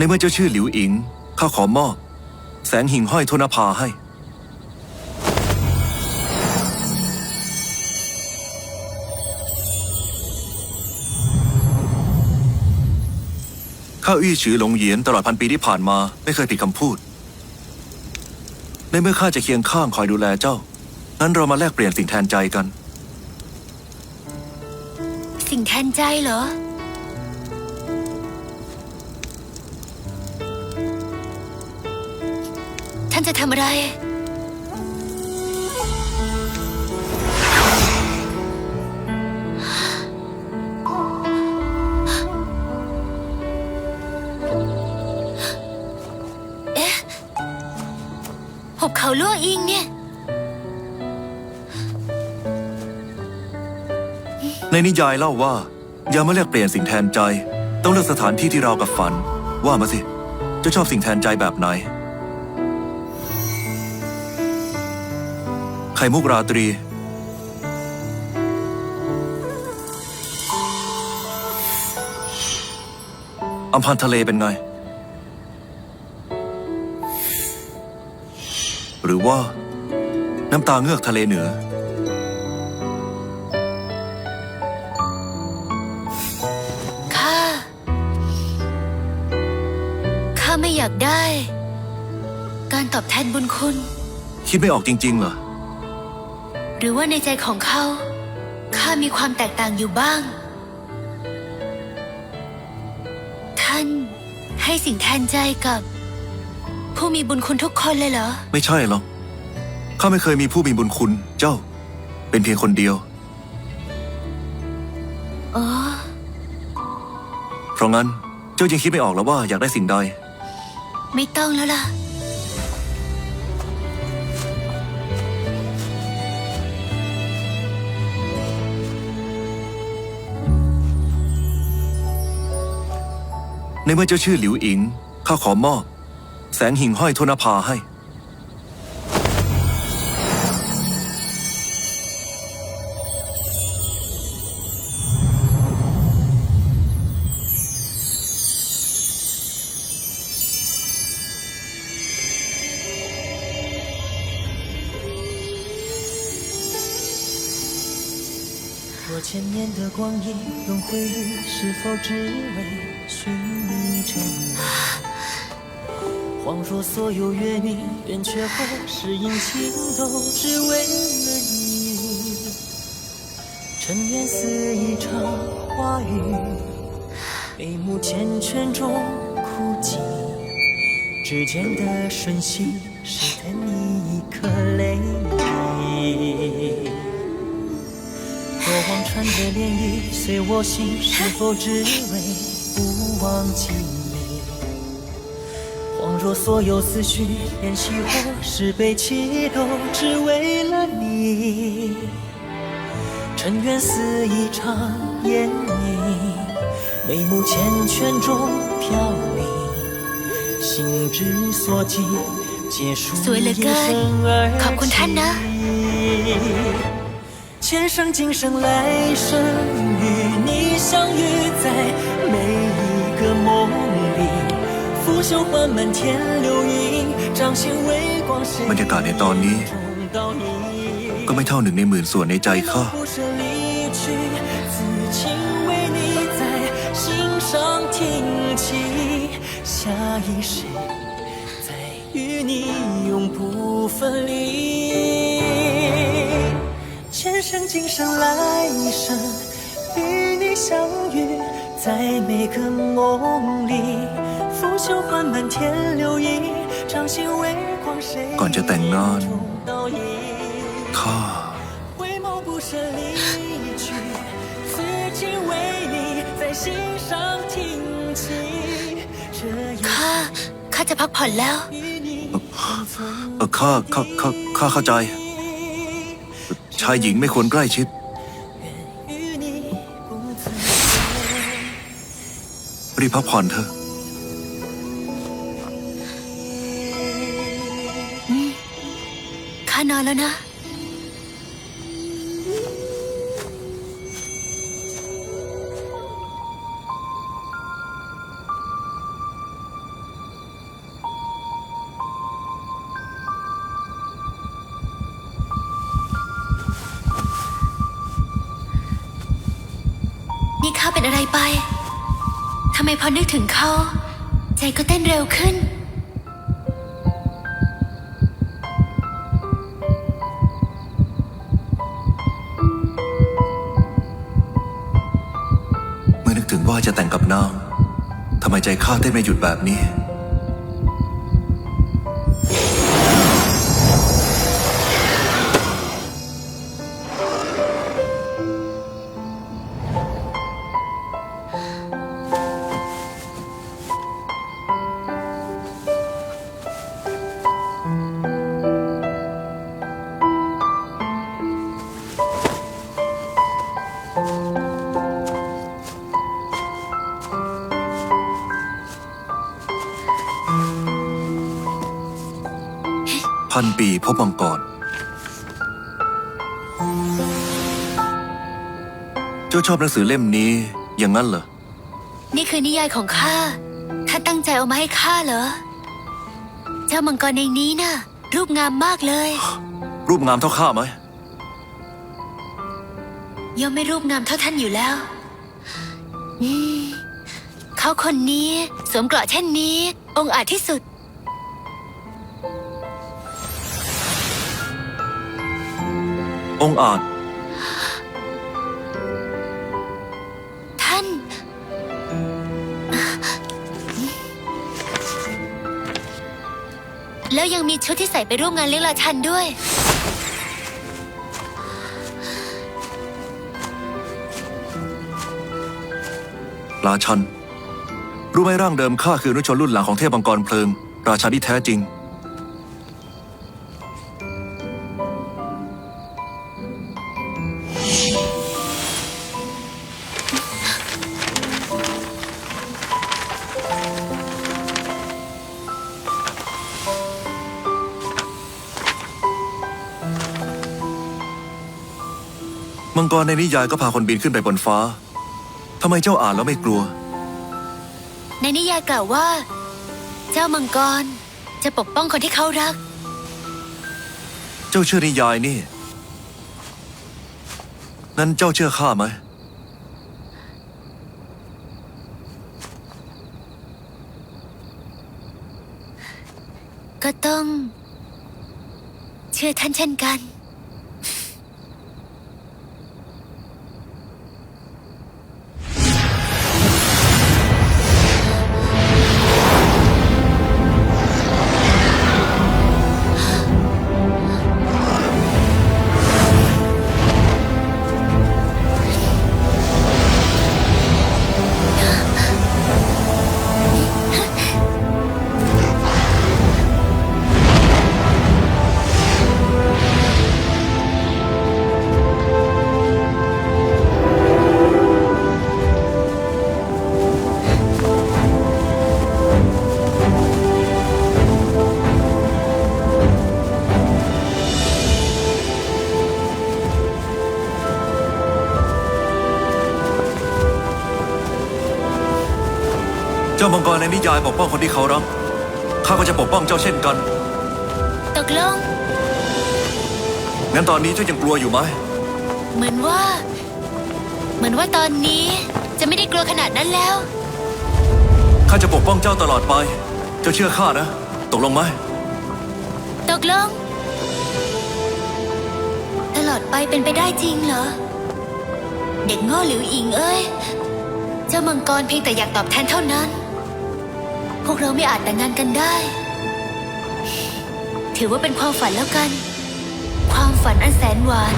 ในเมื่อเจ้าชื่อหลิวอิง ข้าขอมอบ แสงหิ่งห้อยโทนภาให้ ข้าอี้ฉือหลงเหยียนตลอดพันปีที่ผ่านมา ไม่เคยผิดคำพูด ในเมื่อข้าจะเคียงข้างคอยดูแลเจ้า งั้นเรามาแลกเปลี่ยนสิ่งแทนใจกัน สิ่งแทนใจเหรอานจะทำอะไร เอ๊ะหบเขาลั่วอิงเนี่ย ในนิยายเล่าว่า อย่ามาแลกเปลี่ยนสิ่งแทนใจ ต้องเลือกสถานที่ที่เรากับฝัน ว่ามาสิ จะชอบสิ่งแทนใจแบบไหน ข่มุกราตรี อัมพันธ์ทะเลเป็นไง หรือว่า น้ำตาเงือกทะเลเหนือ ข้า ข้าไม่อยากได้ การตอบแทนบุญคุณ คิดไม่ออกจริง ๆ เหรอ หรือว่าในใจของเขาข้ามีความแตกต่างอยู่บ้าง ท่านให้สิ่งแทนใจกับ ผู้มีบุญคุณทุกคนเลยเหรอ ไม่ใช่หรอก ข้าไม่เคยมีผู้มีบุญคุณ เจ้า เป็นเพียงคนเดียว อ๋อ เพราะงั้นเจ้ายังคิดไม่ออกแล้วว่าอยากได้สิ่งใด ไม่ต้องแล้วล่ะ ในเมื่อเจ้าชื่อหลิวอิง ข้าขอมอบ แสงหิ่งห้อยโทนภาให้ 若千年的光阴轮回里，是否只为 寻你真意？恍若所有约定，圆缺后是阴晴，都只为了你。尘缘似一场花雨，眉目缱绻中枯寂。指尖的瞬息，是的你一颗泪滴。过往穿的涟漪，随我心，是否只为忘记你。恍若所有思绪练习或是被启都，只为了你。尘缘似一场烟影，眉目缱绻中飘零，心之所寄，皆属一生而尽。前生今生来生与你相遇在每一 บรรยากาศในตอนนี้ 到你 ก็ไม่เท่าหนึ่งในหมื่นส่วนในใจข้า 不舍离去，此情为你在心上听起，下一世再与你永不分离。前生今生来生与你相遇，在每个梦里， ก่อนจะแต่งงอนข้าข้าจะพักผ่อนแล้ว เออข้าข้าข้าข้าเข้าใจ ชายหญิงไม่ควรใกล้ชิดรีบพักผ่อนเถอะ นานแล้วนะ นี่ข้าเป็นอะไรไป ทำไมพอนึกถึงเขา ใจก็เต้นเร็วขึ้น จะแต่งกับนางทำไมใจข้าเต้นไม่หยุดแบบนี้ พันปีพบมังกร เจ้าชอบหนังสือเล่มนี้อย่างนั้นเหรอ นี่คือนิยายของข้าข้าตั้งใจเอามาให้ข้าเหรอ เจ้ามังกรในนี้น่ะ รูปงามมากเลย รูปงามเท่าข้าไหมย่อมไม่รูปงามเท่าท่านอยู่แล้วอืมเขาคนนี้สวมเกราะเช่นนี้ องค์อาจที่สุด องค์อาจ ท่าน แล้วยังมีชุดที่ใส่ไปร่วมงานเลี้ยงราชันด้วย ราชัน รู้ไหมร่างเดิมข้าคืออนุชนรุ่นหลังของเทพมังกรเพลิง ราชาที่แท้จริง มังกรในนิยายก็พาคนบินขึ้นไปบนฟ้าทำไมเจ้าอ่านแล้วไม่กลัว ในนิยายกล่าวว่า เจ้ามังกรจะปกป้องคนที่เขารัก เจ้าเชื่อนิยายนี่ นั้นเจ้าเชื่อข้าไหม ก็ต้อง เชื่อท่านเช่นกัน รในนิยายปกป้องคนที่เขารัก ข้าก็จะปกป้องเจ้าเช่นกัน ตกลง งั้นตอนนี้เจ้ายังกลัวอยู่ไหม เหมือนว่า เหมือนว่าตอนนี้จะไม่ได้กลัวขนาดนั้นแล้ว ข้าจะปกป้องเจ้าตลอดไป เจ้าเชื่อข้านะ ตกลงไหม ตกลง ตลอดไปเป็นไปได้จริงเหรอ เด็กโง่หลิวอิงเอ้ย เจ้ามังกรเพียงแต่อยากตอบแทนเท่านั้นพ วกเราไม่อาจแต่งงานกันได้ ถือว่าเป็นความฝันแล้วกัน ความฝันอันแสนหวาน